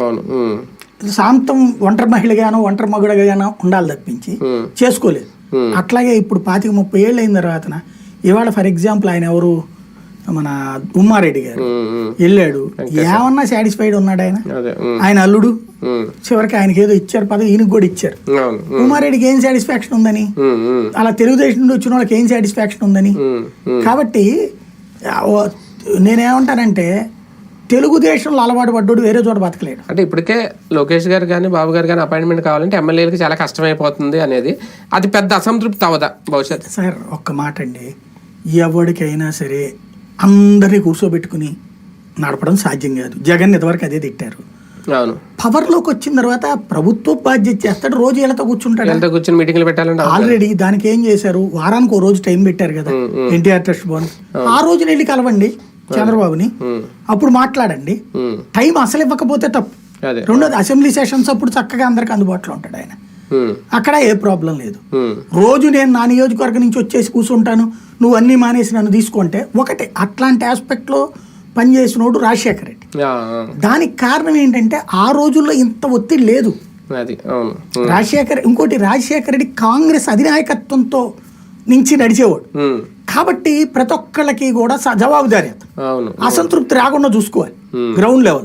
అవును. ఉమ్, శాంతం ఒంటరి మహిళగానో ఒంటరి మగుడగానో ఉండాలి తప్పించి చేసుకోలేదు. అట్లాగే ఇప్పుడు పాతిక ముప్పై ఏళ్ళు అయిన తర్వాతన ఇవాళ ఫర్ ఎగ్జాంపుల్ ఆయన ఎవరు? మన ఉమ్మారెడ్డి గారు. వెళ్ళాడు. ఏమన్నా సాటిస్ఫైడ్ ఉన్నాడు ఆయన? ఆయన అల్లుడు. చివరికి ఆయనకి ఏదో ఇచ్చారు పదవి ఈయనకి కూడా ఇచ్చారు. ఉమ్మారెడ్డికి ఏం సాటిస్ఫాక్షన్ ఉందని? అలా తెలుగుదేశం నుండి వచ్చిన వాళ్ళకి ఏం సాటిస్ఫాక్షన్ ఉందని? కాబట్టి నేనేమంటానంటే తెలుగుదేశంలో అలవాటు పడ్డాడు వేరే చోట బతకలేడు. అంటే ఇప్పటికే లోకేష్ గారు కానీ బాబు గారు కానీ అపాయింట్మెంట్ కావాలంటే ఎమ్మెల్యేలకి చాలా కష్టమైపోతుంది అనేది అది పెద్ద అసంతృప్తి అవదా భవిష్యత్. సార్ ఒక్క మాట అండి. ఎవరికైనా సరే అందరినీ కూర్చోబెట్టుకుని నడపడం సాధ్యం కాదు. జగన్ ఇంతవరకు అదే తిట్టారు. అవును. పవర్లోకి వచ్చిన తర్వాత ప్రభుత్వ బాధ్యత చేస్తాడు రోజు వీళ్ళతో కూర్చుంటాడు? ఎంత కూర్చొని మీటింగ్లు పెట్టాలంటే. ఆల్రెడీ దానికి ఏం చేశారు? వారానికి ఓ రోజు టైం పెట్టారు కదా. ఎన్టీఆర్ ట్రస్ట్ భవన్ ఆ రోజు వెళ్ళి కలవండి. చంద్రబాబుని. అప్పుడు మాట్లాడండి. టైం అసలు ఇవ్వకపోతే తప్పు. రెండోది అసెంబ్లీ సెషన్స్ అప్పుడు చక్కగా అందరికి అందుబాటులో ఉంటాడు ఆయన. అక్కడ ఏ ప్రాబ్లం లేదు. రోజు నేను నా నియోజకవర్గం నుంచి వచ్చేసి కూర్చుంటాను నువ్వు అన్నీ మానేసి నన్ను తీసుకుంటే ఒకటే అట్లాంటి ఆస్పెక్ట్లో పనిచేసినోడు రాజశేఖర రెడ్డి. దానికి కారణం ఏంటంటే ఆ రోజుల్లో ఇంత ఒత్తిడి లేదు. రాజశేఖర్ ఇంకోటి రాజశేఖర రెడ్డి కాంగ్రెస్ అధినాయకత్వంతో నుంచి నడిచేవాడు. కాబట్టి ప్రతి ఒక్కళ్ళకి కూడా జవాబుదారీ అసంతృప్తి రాకుండా చూసుకోవాలి. Ground level